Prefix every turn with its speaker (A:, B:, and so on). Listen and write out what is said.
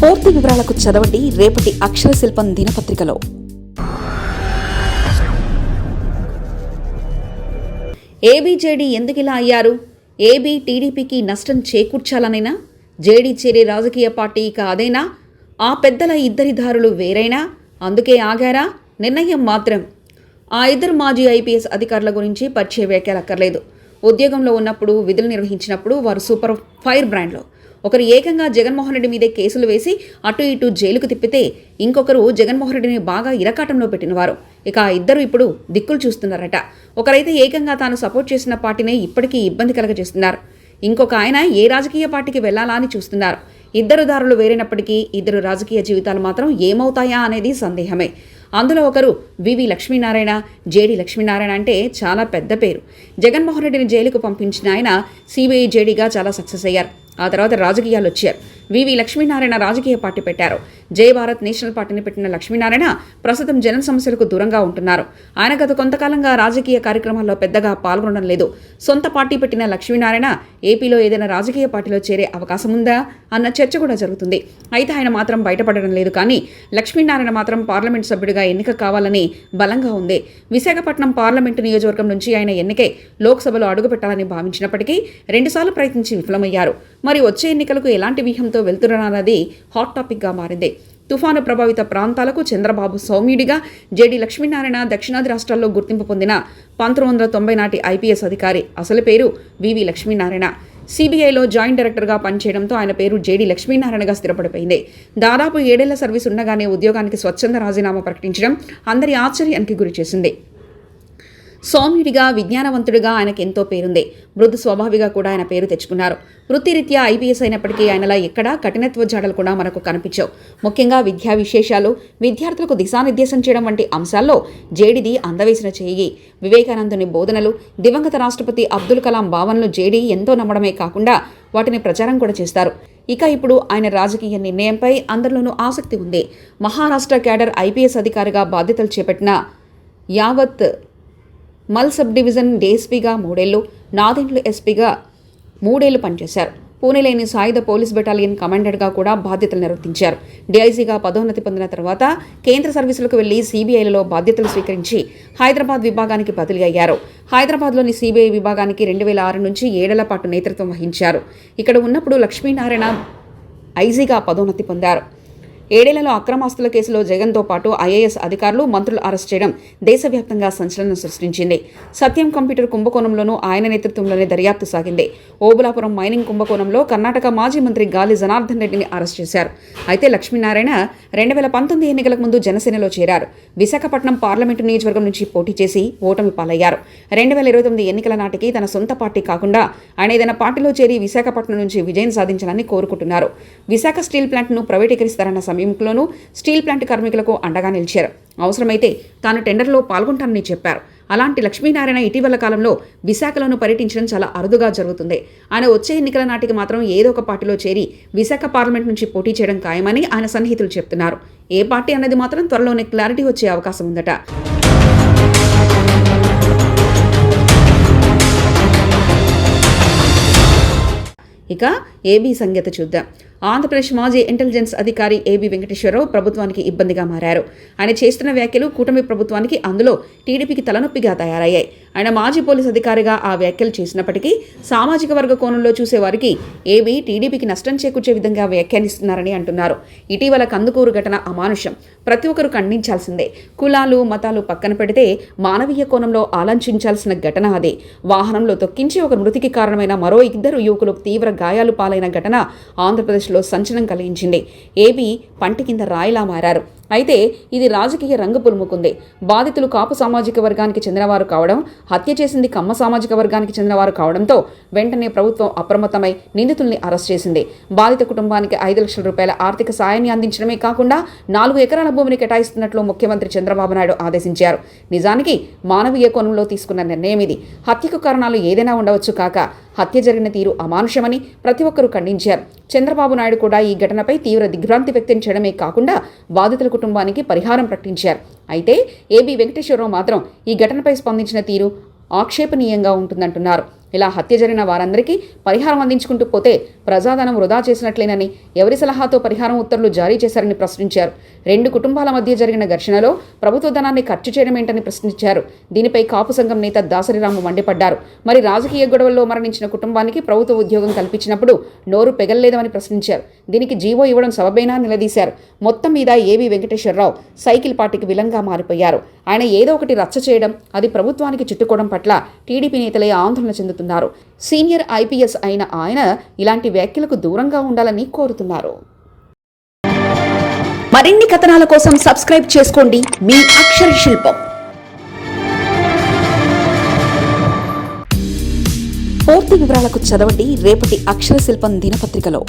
A: పూర్తి వివరాలకు చదవండి రేపటి అక్షర శిల్పం దినపత్రికలో. ఏబీజేడీ ఎందుకిలా అయ్యారు? ఏబీ టీడీపీకి నష్టం చేకూర్చాలనైనా? జేడీ చేరే రాజకీయ పార్టీ ఇక అదేనా? ఆ పెద్దల ఇద్దరి దారులు వేరైనా? అందుకే ఆగారా? నిర్ణయం మాత్రం. ఆ ఇద్దరు మాజీ ఐపీఎస్ అధికారుల గురించి పరిచయ వ్యాఖ్యలక్కర్లేదు ఉద్యోగంలో ఉన్నప్పుడు విధులు నిర్వహించినప్పుడు వారు సూపర్ ఫైర్ బ్రాండ్లో. ఒకరు ఏకంగా జగన్మోహన్ రెడ్డి మీదే కేసులు వేసి అటు ఇటు జైలుకు తిప్పితే ఇంకొకరు జగన్మోహన్ రెడ్డిని బాగా ఇరకాటంలో పెట్టినవారు. ఇక ఆ ఇద్దరు ఇప్పుడు దిక్కులు చూస్తున్నారట. ఒకరైతే ఏకంగా తాను సపోర్ట్ చేసిన పార్టీనే ఇప్పటికీ ఇబ్బంది కలగజేస్తున్నారు. ఇంకొక ఆయన ఏ రాజకీయ పార్టీకి వెళ్ళాలా అని చూస్తున్నారు. ఇద్దరు దారులు వేరైనప్పటికీ ఇద్దరు రాజకీయ జీవితాలు మాత్రం ఏమవుతాయా అనేది సందేహమే. అందులో ఒకరు వివి లక్ష్మీనారాయణ జేడి లక్ష్మీనారాయణ అంటే చాలా పెద్ద పేరు. జగన్మోహన్ రెడ్డిని జైలుకు పంపించిన ఆయన సిబిఐ జేడీగా చాలా సక్సెస్ అయ్యారు. ఆ తర్వాత రాజకీయాలు వచ్చారు వివి లక్ష్మీనారాయణ రాజకీయ పార్టీ పెట్టారు. జై భారత్ నేషనల్ పార్టీని పెట్టిన లక్ష్మీనారాయణ ప్రస్తుతం జన సమస్యలకు దూరంగా ఉంటున్నారు. ఆయన గత కొంతకాలంగా రాజకీయ కార్యక్రమాల్లో పెద్దగా పాల్గొనడం లేదు. సొంత పార్టీ పెట్టిన లక్ష్మీనారాయణ ఏపీలో ఏదైనా రాజకీయ పార్టీలో చేరే అవకాశం ఉందా అన్న చర్చ కూడా జరుగుతుంది. అయితే ఆయన మాత్రం బయటపడడం లేదు కానీ లక్ష్మీనారాయణ మాత్రం పార్లమెంట్ సభ్యుడిగా ఎన్నిక కావాలని బలంగా ఉంది. విశాఖపట్నం పార్లమెంటు నియోజకవర్గం నుంచి ఆయన ఎన్నికై లోక్సభలో అడుగుపెట్టాలని భావించినప్పటికీ రెండుసార్లు ప్రయత్నించి విఫలమయ్యారు. మరి వచ్చే ఎన్నికలకు ఎలాంటి వ్యూహంతో వెళ్తున్నారన్నది హాట్ టాపిక్గా మారింది. తుఫాను ప్రభావిత ప్రాంతాలకు చంద్రబాబు సౌమ్యుడిగా జేడి లక్ష్మీనారాయణ దక్షిణాది రాష్ట్రాల్లో గుర్తింపు పొందిన పంతొమ్మిది వందల తొంభై నాటి ఐపీఎస్ అధికారి. అసలు పేరు వివి లక్ష్మీనారాయణ. సిబిఐలో జాయింట్ డైరెక్టర్గా పనిచేయడంతో ఆయన పేరు జేడి లక్ష్మీనారాయణగా స్థిరపడిపోయింది. దాదాపు ఏడేళ్ళ సర్వీస్ ఉండగానే ఉద్యోగానికి స్వచ్ఛంద రాజీనామా ప్రకటించడం అందరి ఆశ్చర్యానికి గురిచేసింది. సౌమ్యుడిగా విజ్ఞానవంతుడిగా ఆయనకు ఎంతో పేరుంది. మృదు స్వభావిగా కూడా ఆయన పేరు తెచ్చుకున్నారు. వృత్తిరీత్యా ఐపీఎస్ అయినప్పటికీ ఆయనలా ఎక్కడా కఠినత్వ జాడలు కూడా మనకు కనిపించవు. ముఖ్యంగా విద్యా విశేషాలు విద్యార్థులకు దిశానిర్దేశం చేయడం వంటి అంశాల్లో జేడిది అందవేసిన చేయి. వివేకానందుని బోధనలు దివంగత రాష్ట్రపతి అబ్దుల్ కలాం భావనలు జేడీ ఎంతో నమ్మడమే కాకుండా వాటిని ప్రచారం కూడా చేస్తారు. ఇక ఇప్పుడు ఆయన రాజకీయ నిర్ణయంపై అందరిలోనూ ఆసక్తి ఉంది. మహారాష్ట్ర క్యాడర్ ఐపీఎస్ అధికారిగా బాధ్యతలు చేపట్టిన యావత్ మల్ సబ్ డివిజన్ డీఎస్పీగా మూడేళ్ళు నాదెండ్లు ఎస్పీగా మూడేళ్ళు పనిచేశారు. పూణేలోని సాయుధ పోలీస్ బెటాలియన్ కమాండర్గా కూడా బాధ్యతలు నిర్వర్తించారు డీఐజీగా పదోన్నతి పొందిన తర్వాత కేంద్ర సర్వీసులకు వెళ్ళి సీబీఐలలో బాధ్యతలు స్వీకరించి హైదరాబాద్ విభాగానికి బదిలీ అయ్యారు. హైదరాబాద్లోని సీబీఐ విభాగానికి రెండు వేల ఆరు నుంచి ఏడేళ్ళ పాటు నేతృత్వం వహించారు. ఇక్కడ ఉన్నప్పుడు లక్ష్మీనారాయణ ఐజీగా పదోన్నతి పొందారు. ఏడేళ్ళలో అక్రమాస్తుల కేసులో జగన్తో పాటు ఐఏఎస్ అధికారులు మంత్రులు అరెస్ట్ చేయడం దేశవ్యాప్తంగా సంచలనం సృష్టించింది. సత్యం కంప్యూటర్ కుంభకోణంలోనూ ఆయన నేతృత్వంలోనే దర్యాప్తు సాగింది. ఓబులాపురం మైనింగ్ కుంభకోణంలో కర్ణాటక మాజీ మంత్రి గాలి జనార్దన్ రెడ్డిని అరెస్ట్ చేశారు. అయితే లక్ష్మీనారాయణ రెండు వేల పంతొమ్మిది ఎన్నికలకు ముందు జనసేనలో చేరారు. విశాఖపట్నం పార్లమెంటు నియోజకవర్గం నుంచి పోటీ చేసి ఓటమి పాలయ్యారు. రెండు వేల ఇరవై తొమ్మిది ఎన్నికల నాటికి తన సొంత పార్టీ కాకుండా ఆయన ఏదైనా పార్టీలో చేరి విశాఖపట్నం నుంచి విజయం సాధించాలని కోరుకుంటున్నారు. విశాఖ స్టీల్ ప్లాంట్ను ప్రైవేటీకరిస్తారన్న సమయంలోనూ స్టీల్ ప్లాంట్ కార్మికులకు అండగా నిలిచారు. అవసరమైతే తాను టెండర్లో పాల్గొంటానని చెప్పారు. అలాంటి లక్ష్మీనారాయణ ఇటీవల కాలంలో విశాఖలోను పర్యటించడం చాలా అరుదుగా జరుగుతుంది. ఆయన వచ్చే ఎన్నికల నాటికి మాత్రం ఏదో ఒక పార్టీలో చేరి విశాఖ పార్లమెంట్ నుంచి పోటీ చేయడం ఖాయమని ఆయన సన్నిహితులు చెప్తున్నారు. ఏ పార్టీ అన్నది మాత్రం త్వరలోనే క్లారిటీ వచ్చే అవకాశం ఉందట. ఇక ఏబీ సంగీత చూద్దాం. ఆంధ్రప్రదేశ్ మాజీ ఇంటెలిజెన్స్ అధికారి ఏబి వెంకటేశ్వరరావు ప్రభుత్వానికి ఇబ్బందిగా మారారు. ఆయన చేస్తున్న వ్యాఖ్యలు కూటమి ప్రభుత్వానికి అందులో టీడీపీకి తలనొప్పిగా తయారయ్యాయి. ఆయన మాజీ పోలీస్ అధికారిగా ఆ వ్యాఖ్యలు చేసినప్పటికీ సామాజిక వర్గ కోణంలో చూసేవారికి ఏబీ టీడీపీకి నష్టం చేకూర్చే విధంగా వ్యాఖ్యానిస్తున్నారని అంటున్నారు. ఇటీవల కందుకూరు ఘటన అమానుషం. ప్రతి ఒక్కరూ ఖండించాల్సిందే. కులాలు మతాలు పక్కన పెడితే మానవీయ కోణంలో ఆలోచించాల్సిన ఘటన అదే. వాహనంలో తొక్కించి ఒక మృతికి కారణమైన మరో ఇద్దరు యువకులు తీవ్ర గాయాలు పాలైన ఘటన ఆంధ్రప్రదేశ్ ఆంధ్రప్రదేశ్లో సంచలనం కలిగించింది. ఏబీ పంటి కింద రాయిలా మారారు. అయితే ఇది రాజకీయ రంగు పులుముకుంది. బాధితులు కాపు సామాజిక వర్గానికి చెందినవారు కావడం హత్య చేసింది కమ్మ సామాజిక వర్గానికి చెందినవారు కావడంతో వెంటనే ప్రభుత్వం అప్రమత్తమై నిందితుల్ని అరెస్ట్ చేసింది. బాధిత కుటుంబానికి ఐదు లక్షల రూపాయల ఆర్థిక సాయాన్ని అందించడమే కాకుండా నాలుగు ఎకరాల భూమిని కేటాయిస్తున్నట్లు ముఖ్యమంత్రి చంద్రబాబు నాయుడు ఆదేశించారు. నిజానికి మానవీయ కోణంలో తీసుకున్న నిర్ణయం ఇది. హత్యకు కారణాలు ఏదైనా ఉండవచ్చు కాక హత్య జరిగిన తీరు అమానుషమని ప్రతి ఒక్కరూ ఖండించారు. చంద్రబాబు నాయుడు కూడా ఈ ఘటనపై తీవ్ర దిగ్భ్రాంతి వ్యక్తం చేయడమే కాకుండా బాధితుల కుటుంబానికి పరిహారం ప్రకటించారు. అయితే ఏబీ వెంకటేశ్వరరావు మాత్రం ఈ ఘటనపై స్పందించిన తీరు ఆక్షేపణీయంగా ఉంటుందంటున్నారు. ఇలా హత్య జరిగిన వారందరికీ పరిహారం అందించుకుంటూ పోతే ప్రజాధనం వృధా చేసినట్లేనని ఎవరి సలహాతో పరిహారం ఉత్తర్వులు జారీ చేశారని ప్రశ్నించారు. రెండు కుటుంబాల మధ్య జరిగిన ఘర్షణలో ప్రభుత్వ ధనాన్ని ఖర్చు చేయడం ఏంటని ప్రశ్నించారు. దీనిపై కాపు సంఘం నేత దాసరిరాము మండిపడ్డారు. మరి రాజకీయ గొడవల్లో మరణించిన కుటుంబానికి ప్రభుత్వ ఉద్యోగం కల్పించినప్పుడు నోరు పెగల్లేదని ప్రశ్నించారు. దీనికి జీవో ఇవ్వడం సబబేనా నిలదీశారు. మొత్తం మీద ఏబీ వెంకటేశ్వరరావు సైకిల్ పార్టీకి విలంగా మారిపోయారు. ఆయన ఏదో ఒకటి రచ్చ చేయడం అది ప్రభుత్వానికి చుట్టుకోవడం పట్ల టీడీపీ నేతలే ఆందోళన చెందుతున్నారు. సీనియర్ ఐపీఎస్ అయిన ఆయన ఇలాంటి వ్యాఖ్యలకు దూరంగా ఉండాలని కోరుతున్నారు. మరిన్ని కథనాల కోసం సబ్స్క్రైబ్ చేసుకోండి మీ అక్షర శిల్పం. పూర్తి వివరాలకు చదవండి రేపటి అక్షర శిల్పం దినపత్రికలో.